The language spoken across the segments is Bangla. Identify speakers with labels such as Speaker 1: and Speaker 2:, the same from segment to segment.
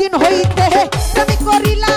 Speaker 1: সেদিন হইতে আমি করিলাম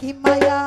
Speaker 1: কি মায়া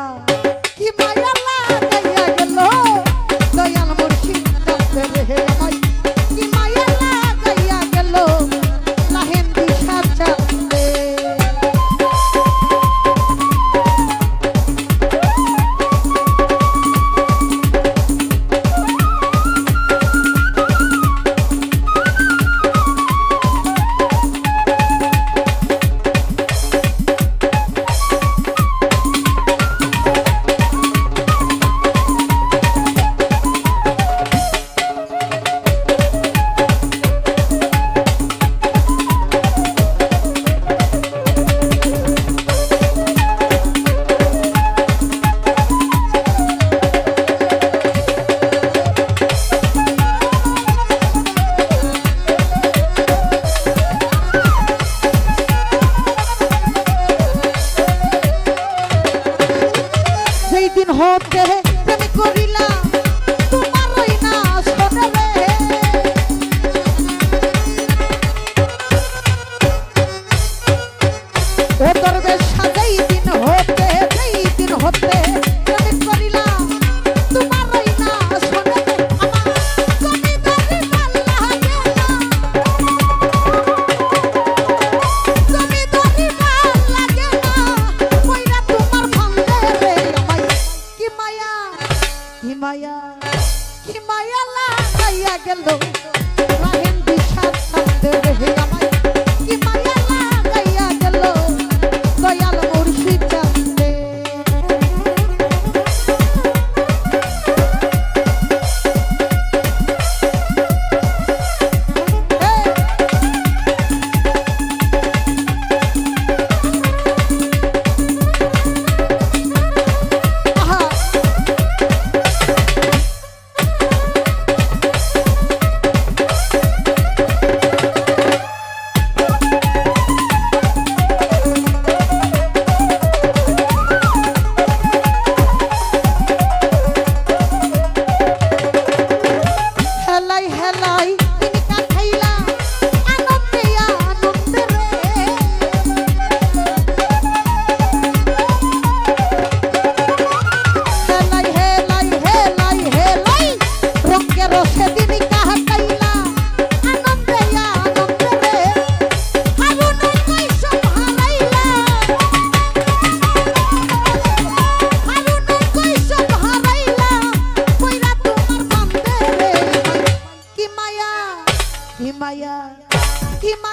Speaker 1: কি মায়া লাগাইয়া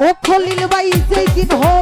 Speaker 1: ও খলিল বাই সেই দিন হয়